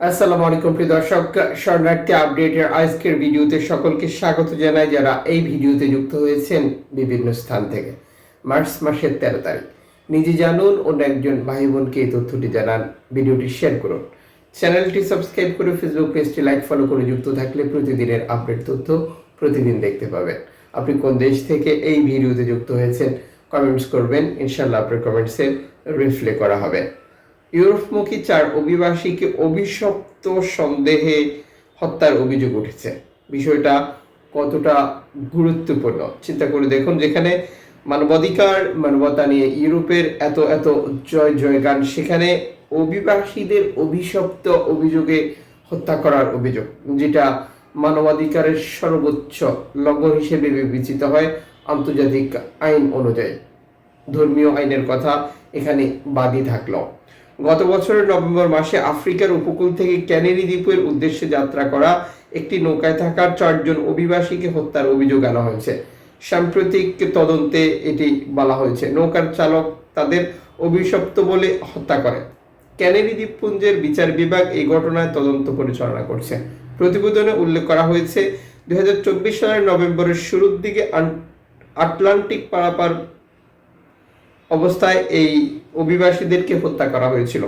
আসসালামু আলাইকুম প্রিয় দর্শক শরণার্থী আপডেটের আজকের ভিডিওতে সকলকে স্বাগত জানাই যারা এই ভিডিওতে যুক্ত হয়েছেন বিভিন্ন স্থান থেকে। মার্চ মাসের তেরো তারিখ। নিজে জানুন, অন্য একজন ভাই বোনকে এই তথ্যটি জানান। ভিডিওটি শেয়ার করুন। চ্যানেলটি সাবস্ক্রাইব করে ফেসবুক পেজটি লাইক, ফলো করে যুক্ত থাকলে প্রতিদিনের আপডেট তথ্য প্রতিদিন দেখতে পাবেন। আপনি কোন দেশ থেকে এই ভিডিওতে যুক্ত হয়েছেন, কমেন্টস করবেন। ইনশাল্লাহ আপনার কমেন্টসে রিফ্লে করা হবে। ইউরোপমুখী চার অভিবাসীকে অভিশপ্ত সন্দেহে হত্যার অভিযোগ উঠেছে। বিষয়টা কতটা গুরুত্বপূর্ণ, চিন্তা করে দেখুন যেখানে মানবাধিকার, মানবতা নিয়ে ইউরোপের এত এত জয় জয় গান সেখানে অভিবাসীদের অভিশপ্ত অভিযোগে হত্যা করার অভিযোগ, যেটা মানবাধিকারের সর্বোচ্চ লঙ্ঘন হিসেবে বিবেচিত হয় আন্তর্জাতিক আইন অনুযায়ী। ধর্মীয় আইনের কথা এখানে বাদী থাকল। গত বছরের নভেম্বর মাসে আফ্রিকার উপকূল থেকে ক্যানেরি দ্বীপের উদ্দেশ্যে যাত্রা করা একটি নৌকায় থাকা চারজন অভিবাসীকে হত্যার অভিযোগ আনা হয়েছে। সাম্প্রতিক তদন্তে এটি বলা হয়েছে। নৌকার চালক তাদের অভিশপ্ত বলে হত্যা করে ক্যানেরি দ্বীপপুঞ্জের বিচার বিভাগ এই ঘটনায় তদন্ত পরিচালনা করছে। প্রতিবেদনে উল্লেখ করা হয়েছে, দুই হাজার চব্বিশ সালের নভেম্বরের শুরুর দিকে আটলান্টিক পারাপার অবস্থায় এই অভিবাসীদেরকে হত্যা করা হয়েছিল।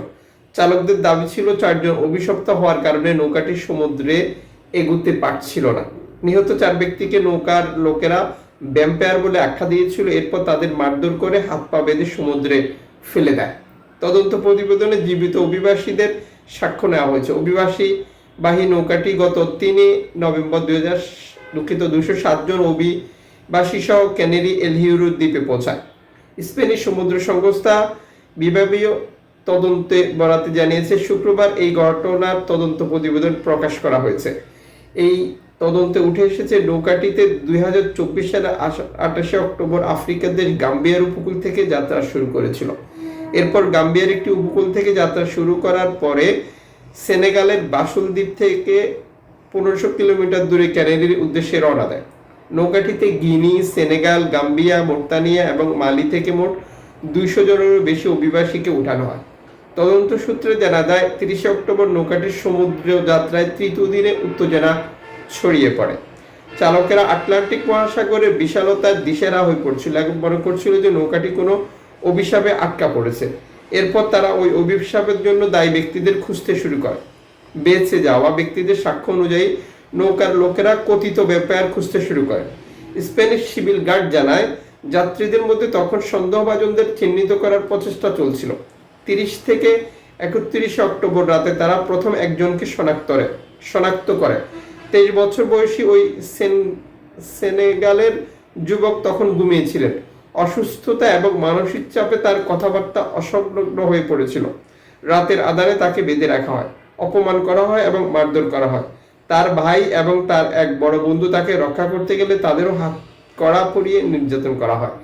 চালকদের দাবি ছিল চারজন অভিশপ্ত হওয়ার কারণে নৌকাটি সমুদ্রে এগুতে পারছিল না। নিহত চার ব্যক্তিকে নৌকার লোকেরা ব্যাম্পায়ার বলে আখ্যা দিয়েছিল, এরপর তাদের মারধর করে হাত পা বেঁধে সমুদ্রে ফেলে দেয়। তদন্ত প্রতিবেদনে জীবিত অভিবাসীদের সাক্ষ্য নেওয়া হয়েছে। অভিবাসী বাহী নৌকাটি গত তিনই নভেম্বর দুই হাজার দুঃখিত দুশো সাতজন অভিবাসী সহ ক্যানেরি এলহিউরু দ্বীপে পৌঁছায়। স্পেনিশ সমুদ্র সংস্থা বিভাগীয় তদন্তে বরাতে জানিয়েছে, শুক্রবার এই ঘটনার তদন্ত প্রতিবেদন প্রকাশ করা হয়েছে। এই তদন্তে উঠে এসেছে, নৌকাটিতে দুই হাজার চব্বিশ সালে আঠাশে অক্টোবর আফ্রিকার দেশ গাম্বিয়ার উপকূল থেকে যাত্রা শুরু করেছিল। এরপর গাম্বিয়ার একটি উপকূল থেকে যাত্রা শুরু করার পরে সেনেগালের বাসুল দ্বীপ থেকে পনেরোশো কিলোমিটার দূরে ক্যানেডির উদ্দেশ্যে রওনা দেয়। নৌকাটিতে গিনি, সেনেগাল, গাম্বিয়া, মোর্তানিয়া এবং মালি থেকে মোট দুইশো জনেরও বেশি অভিবাসীকে উঠানো হয়। তদন্ত সূত্রে জানা যায়, তিরিশে অক্টোবর নৌকাটির সমুদ্র যাত্রায় তৃতীয় দিনে উত্তেজনা ছড়িয়ে পড়ে। চালকেরা আটলান্টিক মহাসাগরের বিশালতার দিশেরা হয়ে পড়ছিল এবং মনে করছিল যে নৌকাটি কোনো অভিশাপে আটকা পড়েছে। এরপর তারা ওই অভিশাপের জন্য দায়ী ব্যক্তিদের খুঁজতে শুরু করে। বেঁচে যাওয়া ব্যক্তিদের সাক্ষ্য অনুযায়ী নৌকার লোকেরা কথিত ব্যাপার খুঁজতে শুরু করে। স্প্যানিশ সিভিল গার্ড জানায়, যাত্রীদের মধ্যে তখন সন্দেহভাজনদের চিহ্নিত করার প্রচেষ্টা চলছিল। তিরিশ থেকে একত্রিশে অক্টোবর রাতে তারা প্রথম একজনকে শনাক্ত করে শনাক্ত করে। তেইশ বছর বয়সী ওই সেন, সেনেগালের যুবক তখন ঘুমিয়েছিলেন। অসুস্থতা এবং মানসিক চাপে তার কথাবার্তা অসংলগ্ন হয়ে পড়েছিল। রাতের আধারে তাকে বেঁধে রাখা হয়, অপমান করা হয় এবং মারধর করা হয়। তার ভাই এবং তার এক বড় বন্ধু তাকে রক্ষা করতে গেলে তাদেরও হাত কড়া পরিয়ে নির্যাতন করা হয়।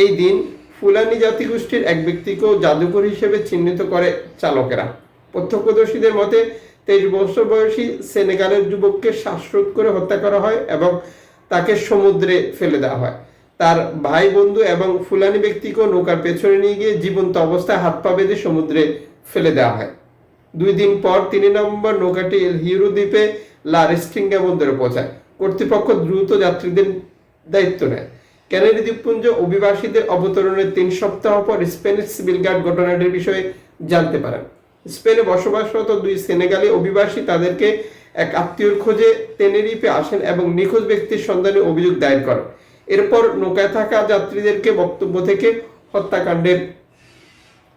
এই দিন ফুলানি জাতিগোষ্ঠীর এক ব্যক্তিকেও জাদুকর হিসেবে চিহ্নিত করে চালকেরা। প্রত্যক্ষদর্শীদের মতে, তেইশ বছর বয়সী সেনেগালের যুবককে শ্বাসরোধ করে হত্যা করা হয় এবং তাকে সমুদ্রে ফেলে দেওয়া হয়। তার ভাই বন্ধু এবং ফুলানি ব্যক্তিকেও নৌকার পেছনে নিয়ে গিয়ে জীবন্ত অবস্থায় হাত পা বেঁধে সমুদ্রে ফেলে দেওয়া হয়। দুই দিন পর তিন নম্বর নৌকাটি হিরো দ্বীপে লা রেস্টিঙ্গা বন্দরে পৌঁছায়। কর্তৃপক্ষ দ্রুত যাত্রীদের দায়িত্ব নেয়। ক্যানারি দ্বীপপুঞ্জ অভিবাসীদের অবতরণের তিন সপ্তাহ পর স্পেনের সিভিল গার্ড ঘটনাটির বিষয়ে জানতে পারেন। স্পেনে বসবাসরত দুই সেনেগালি অভিবাসী তাদেরকে এক আত্মীয়র খোঁজে তেনেরিপে আসেন এবং নিখোঁজ ব্যক্তির সন্ধানে অভিযোগ দায়ের করেন। এরপর নৌকায় থাকা যাত্রীদেরকে বক্তব্য থেকে হত্যাকাণ্ডের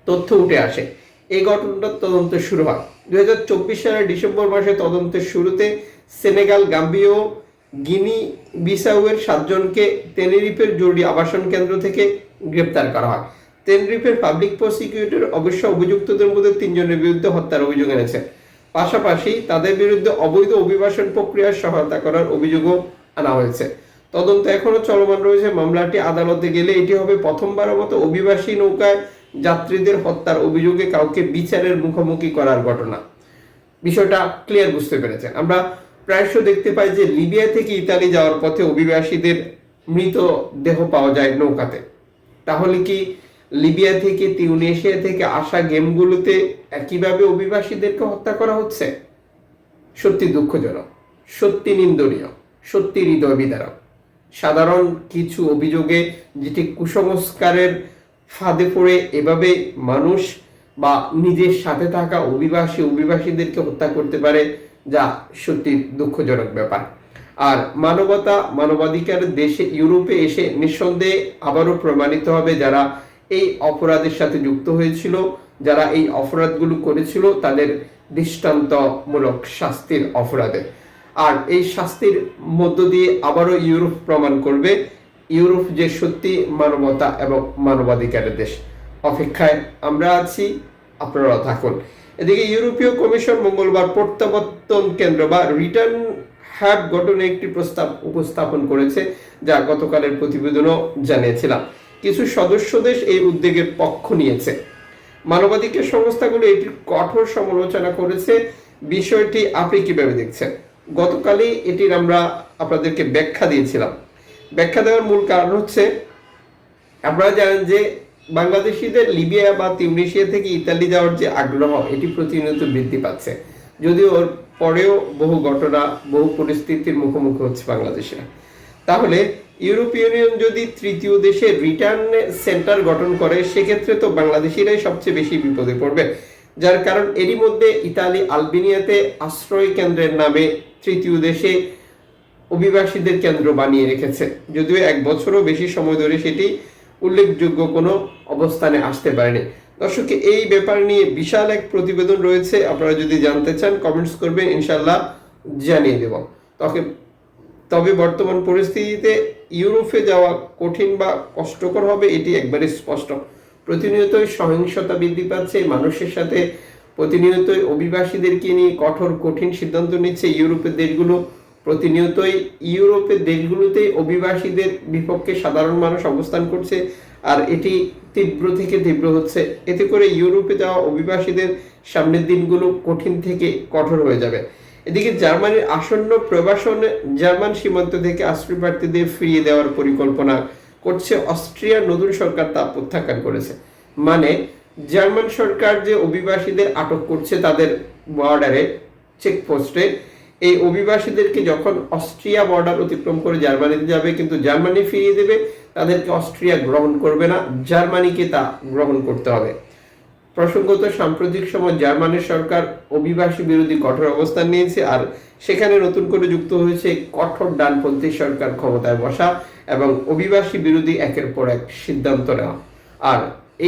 তথ্য উঠে আসে। এই ঘটনাটার তদন্ত শুরু হয়। দুই হাজার চব্বিশ সালের ডিসেম্বর মাসে তদন্তের শুরুতে সেনেগাল গাম্বিও গিনি বিসাউয়ের সাতজনকে তেনেরিফের জরুরি আবাসন কেন্দ্র থেকে গ্রেপ্তার করা হয়। তেনরিফের পাবলিক প্রসিকিউটর অবশ্য অভিযুক্তদের মধ্যে তিনজনের বিরুদ্ধে হত্যার অভিযোগ এনেছে। পাশাপাশি তাদের বিরুদ্ধে অবৈধ অভিবাসন প্রক্রিয়ার সহায়তা করার অভিযোগও আনা হয়েছে। তদন্ত এখনও চলমান রয়েছে। মামলাটি আদালতে গেলে এটি হবে প্রথমবারের মতো অভিবাসী নৌকায় যাত্রীদের হত্যার অভিযোগে কাউকে বিচারের মুখোমুখি করার ঘটনা। বিষয়টা ক্লিয়ার বুঝতে পেরেছেন। আমরা প্রায়শ দেখতে পাই যে লিবিয়া থেকে ইতালি যাওয়ার পথে অভিবাসীদের মৃত দেহ পাওয়া যায় নৌকাতে। তাহলে কি লিবিয়া থেকে, তিউনেশিয়া থেকে আসা গেমগুলোতে একইভাবে অভিবাসীদেরকে হত্যা করা হচ্ছে? সত্যি দুঃখজনক, সত্যি নিন্দনীয়, সত্যি হৃদয় বিদারক সাধারণ কিছু অভিযোগে যেটি কুসংস্কারের ফাঁদে পড়ে এভাবে মানুষ বা নিজের সাথে থাকা অভিবাসী অভিবাসীদেরকে হত্যা করতে পারে, যা সত্যি দুঃখজনক ব্যাপার। আর মানবতা, মানবাধিকার দেশে, ইউরোপে এসে নিঃসন্দেহে আবারও প্রমাণিত হবে যারা এই অপরাধের সাথে যুক্ত হয়েছিল, যারা এই অপরাধগুলো করেছিল তাদের দৃষ্টান্তমূলক শাস্তির অপরাধে। আর এই শাস্তির মধ্য দিয়ে আবারও ইউরোপ প্রমাণ করবে ইউরোপ যে সত্যি মানবতা এবং মানবাধিকারের দেশ। অপেক্ষায় আমরা আছি আপনারা থাকুন। এদিকে ইউরোপীয় কমিশন মঙ্গলবার প্রত্যাবর্তন কেন্দ্র বা রিটার্ন হ্যাব গঠনে একটি প্রস্তাব উপস্থাপন করেছে, যা গতকালের প্রতিবেদনও জানিয়েছিলাম। কিছু সদস্য দেশ এই উদ্যোগের পক্ষ নিয়েছে। মানবাধিকার সংস্থাগুলো এটির কঠোর সমালোচনা করেছে। বিষয়টি আপনি কীভাবে দেখছেন? গতকালই এটির আমরা আপনাদেরকে ব্যাখ্যা দিয়েছিলাম। ব্যাখ্যা দেওয়ার মূল কারণ হচ্ছে, আপনারা জানেন যে বাংলাদেশিদের লিবিয়া বা তিউনিশিয়া থেকে ইতালি যাওয়ার যে আগ্রহ, এটি প্রতিনিয়ত বৃদ্ধি পাচ্ছে। যদিও ওর পরেও বহু ঘটনা, বহু পরিস্থিতির মুখোমুখি হচ্ছে বাংলাদেশিরা তাহলে ইউরোপীয় ইউনিয়ন যদি তৃতীয় দেশে রিটার্ন সেন্টার গঠন করে, সেক্ষেত্রে তো বাংলাদেশিরাই সবচেয়ে বেশি বিপদে পড়বে। যার কারণ এরই মধ্যে ইতালি আলবেনিয়াতে আশ্রয় কেন্দ্রের নামে তৃতীয় দেশে অভিবাসীদের কেন্দ্র বানিয়ে রেখেছে। যদিও এক বছরও বেশি সময় ধরে সেটি উল্লেখযোগ্য কোনো অবস্থানে আসতে পারেনি। দর্শক, এই ব্যাপার নিয়ে বিশাল এক প্রতিবেদন রয়েছে। আপনারা যদি জানতে চান কমেন্টস করবেন ইনশাল্লাহ জানিয়ে দেব। তবে তবে বর্তমান পরিস্থিতিতে ইউরোপে যাওয়া কঠিন বা কষ্টকর হবে, এটি একবারে স্পষ্ট। প্রতিনিয়তই সহিংসতা বৃদ্ধি পাচ্ছে, মানুষের সাথে প্রতিনিয়তই অভিবাসীদেরকে নিয়ে কঠোর, কঠিন সিদ্ধান্ত নিচ্ছে ইউরোপের দেশগুলো। প্রতিনিয়তই ইউরোপের দেশগুলোতেই অভিবাসীদের বিপক্ষে সাধারণ মানুষ অবস্থান করছে, আর এটি তীব্র থেকে তীব্র হচ্ছে। এতে করে ইউরোপে যাওয়া অভিবাসীদের সামনের দিনগুলো কঠিন থেকে কঠোর হয়ে যাবে। এদিকে জার্মানির আসন্ন প্রবাসন জার্মান সীমান্ত থেকে আশ্রয় প্রার্থীদের ফিরিয়ে দেওয়ার পরিকল্পনা করছে অস্ট্রিয়ার নতুন সরকার তা প্রত্যাখ্যান করেছে। মানে জার্মান সরকার যে অভিবাসীদের আটক করছে তাদের বর্ডারে, চেকপোস্টে এই অভিবাসীদেরকে যখন অস্ট্রিয়া বর্ডার অতিক্রম করে জার্মানিতে যাবে, কিন্তু জার্মানি ফিরিয়ে দেবে, তাদেরকে অস্ট্রিয়া গ্রহণ করবে না, জার্মানিকে তা গ্রহণ করতে হবে। প্রসঙ্গত, সাম্প্রতিক সময় জার্মানির সরকার অভিবাসী বিরোধী কঠোর অবস্থান নিয়েছে, আর সেখানে নতুন করে যুক্ত হয়েছে কঠোর ডানপন্থী সরকার ক্ষমতায় বসা এবং অভিবাসী বিরোধী একের পর এক সিদ্ধান্ত নেওয়া। আর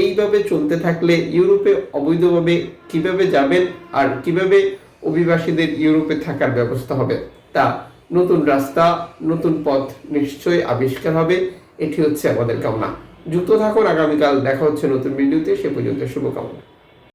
এইভাবে চলতে থাকলে ইউরোপে অবৈধভাবে কীভাবে যাবেন, আর কীভাবে অভিবাসীদের ইউরোপে থাকার ব্যবস্থা হবে। তা নতুন রাস্তা, নতুন পথ নিশ্চয়ই আবিষ্কার হবে। এটি হচ্ছে আমাদের কামনা। যুক্ত থাকুন। আগামীকাল দেখা হচ্ছে নতুন ভিডিওতে। সে পর্যন্ত শুভকামনা।